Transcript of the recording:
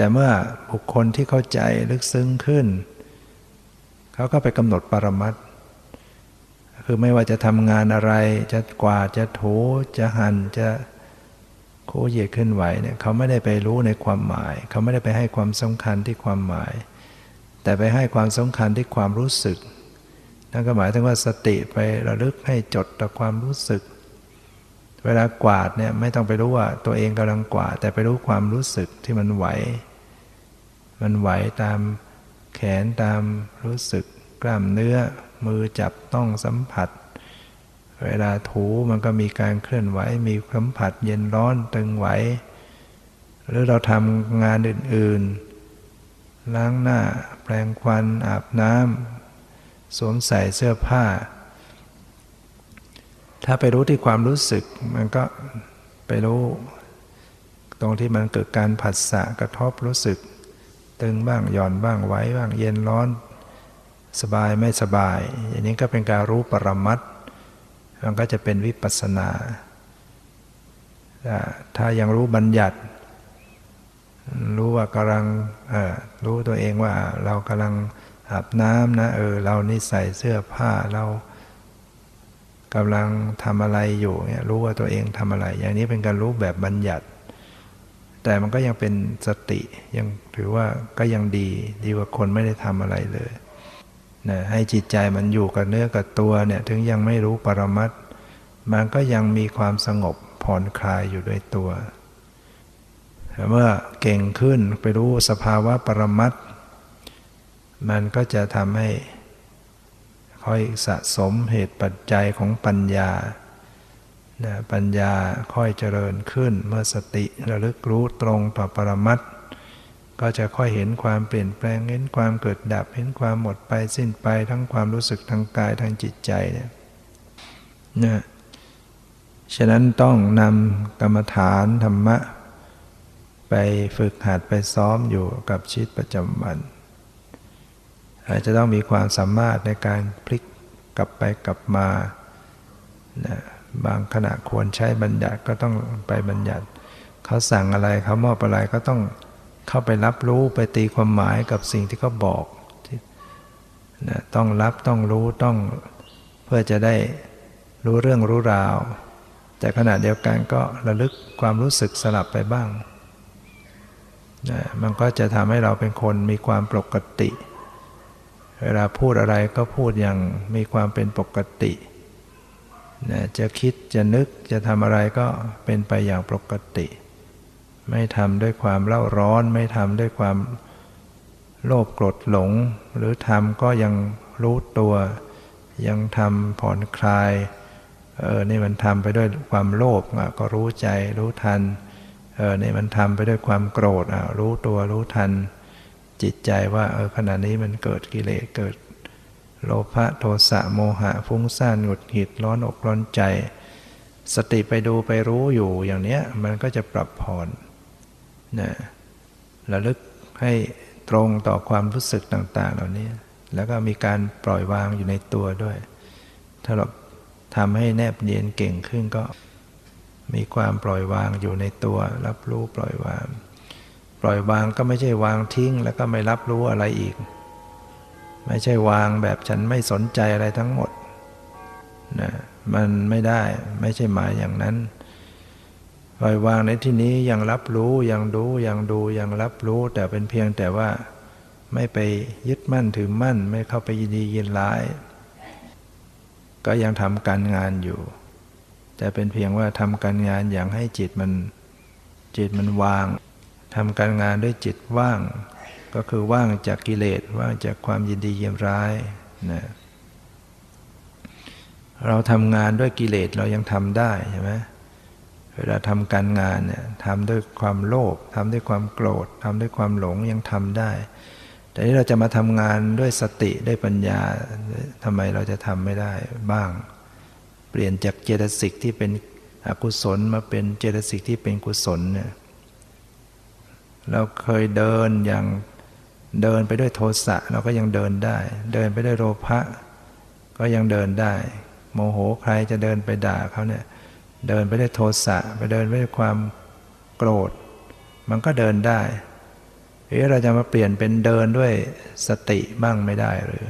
แต่เมื่อบุคคลที่เข้าใจลึกซึ้งขึ้น เขาก็ไปกำหนดปรมัตคือไม่ว่าจะทำงานอะไร จะกวาดจะถูจะหันจะโคเหยียดขึ้นไหวเนี่ยเขาไม่ได้ไปรู้ในความหมาย เขาไม่ได้ไปให้ความสำคัญที่ความหมาย แต่ไปให้ความสำคัญที่ความรู้สึก นั่นก็หมายถึงว่าสติไประลึกให้จดต่อความรู้สึก เวลากวาดเนี่ยไม่ต้องไปรู้ว่าตัวเองกำลังกวาดแต่ไปรู้ความรู้สึกที่มันไหว มันไหวตามแขนตามรู้สึกกล้ามเนื้อมือจับต้องสัมผัส เวลาถูมันก็มีการเคลื่อนไหวมีสัมผัสเย็นร้อนตึงไหว หรือเราทำงานอื่น ๆ ล้างหน้าแปรงควันอาบน้ำสวมใส่เสื้อผ้า ถ้าไปรู้ที่ความรู้สึกมันก็ไปรู้ ตรงที่มันเกิดการผัสสะกระทบรู้สึก ตึงบ้างหย่อนบ้างไหวบ้างเย็นร้อน สบายไม่สบาย อย่างนี้ก็เป็นการรู้ปรมัตมันก็จะเป็นวิปัสสนา ถ้ายังรู้บัญญัติ รู้ว่ากำลังรู้ตัวเองว่าเรากำลังอาบน้ำนะเออเรานี่ใส่เสื้อผ้าเรากำลังทำอะไรอยู่เนี่ยรู้ว่าตัวเองทำอะไร อย่างนี้เป็นการรู้แบบบัญญัติ แต่มันก็ยังเป็นสติยังถือว่าก็ยังดีดีกว่าคนไม่ได้ทำอะไรเลยนะให้จิตใจมันอยู่กับเนื้อกับตัวเนี่ยถึงยังไม่รู้ปรมัตมันก็ยังมีความสงบผ่อนคลายอยู่ด้วยตัวแต่เมื่อเก่งขึ้นไปรู้สภาวะปรมัตมันก็จะทำให้ค่อยสะสมเหตุปัจจัยของปัญญา นะปัญญาค่อยเจริญขึ้น เมื่อสติระลึกรู้ตรงต่อปรมัตถ์ก็จะค่อยเห็นความเปลี่ยนแปลงเห็นความเกิดดับ เห็นความหมดไปสิ้นไปทั้งความรู้สึกทางกายทางจิตใจเนี่ยนะฉะนั้นต้องนำกรรมฐานธรรมะ ไปฝึกหัดไปซ้อมอยู่กับชีวิตประจำวัน อาจจะต้องมีความสามารถในการพลิกกลับไปกลับมานะ บางขณะควรใช้บัญญัติก็ต้องไปบัญญัติ เขาสั่งอะไรเขามอบอะไรก็ต้องเข้าไปรับรู้ไปตีความหมายกับสิ่งที่เขาบอกนะต้องรับต้องรู้ต้องเพื่อจะได้รู้เรื่องรู้ราว แต่ขณะเดียวกันก็ระลึกความรู้สึกสลับไปบ้างนะมันก็จะทำให้เราเป็นคนมีความปกติ เวลาพูดอะไรก็พูดอย่างมีความเป็นปกติ นะจะคิดจะนึกจะทำอะไรก็เป็นไปอย่างปกติ ไม่ทำด้วยความเล่าร้อน ไม่ทำด้วยความโลภโกรธหลง หรือทำก็ยังรู้ตัว ยังทำผ่อนคลายเออนี่มันทำไปด้วยความโลภก็รู้ใจรู้ทันเออนี่มันทำไปด้วยความโกรธอะรู้ตัวรู้ทัน จิตใจว่าเออขณะนี้มันเกิดกิเลสเกิด โลภะโทสะโมหะฟุ้งซ่านหงุดหงิดร้อนอกร้อนใจ สติไปดูไปรู้อยู่อย่างเนี้ยมันก็จะปรับผ่อนนะระลึกให้ตรงต่อความรู้สึกต่าง ๆ เหล่านี้ แล้วก็มีการปล่อยวางอยู่ในตัวด้วย ถ้าเราทำให้แนบเนียนเก่งขึ้นก็ มีความปล่อยวางอยู่ในตัว รับรู้ปล่อยวาง ปล่อยวางก็ไม่ใช่วางทิ้ง แล้วก็ไม่รับรู้อะไรอีก ไม่ใช่วางแบบฉันไม่สนใจอะไรทั้งหมดนะมันไม่ได้ไม่ใช่หมายอย่างนั้นปล่อยวางในที่นี้ยังรับรู้ยังดูยังดูยังรับรู้ แต่เป็นเพียงแต่ว่าไม่ไปยึดมั่นถือมั่น ไม่เข้าไปยินดียินร้าย ก็ยังทำการงานอยู่ แต่เป็นเพียงว่าทำการงานอย่างให้จิตมันจิตมันวางทำการงานด้วยจิตว่าง ก็คือว่างจากกิเลสว่างจากความยินดีเยินร้ายนะเราทำงานด้วยกิเลสเรายังทำได้ใช่ไหมเวลาทำการงานเนี่ยทำด้วยความโลภทำด้วยความโกรธทำด้วยความหลงยังทำได้ แต่นี้เราจะมาทำงานด้วยสติด้วยปัญญาทำไมเราจะทำไม่ได้บ้าง เปลี่ยนจากเจตสิกที่เป็นอกุศลมาเป็นเจตสิกที่เป็นกุศลเนี่ยเราเคยเดินอย่าง เดินไปด้วยโทสะเราก็ยังเดินได้ เดินไปด้วยโลภะก็ยังเดินได้ โมโหใครจะเดินไปด่าเขาเนี่ยเดินไปด้วยโทสะไปเดินไปด้วยความโกรธ มันก็เดินได้เอ๊ะเราจะมาเปลี่ยนเป็นเดินด้วยสติบ้างไม่ได้หรือ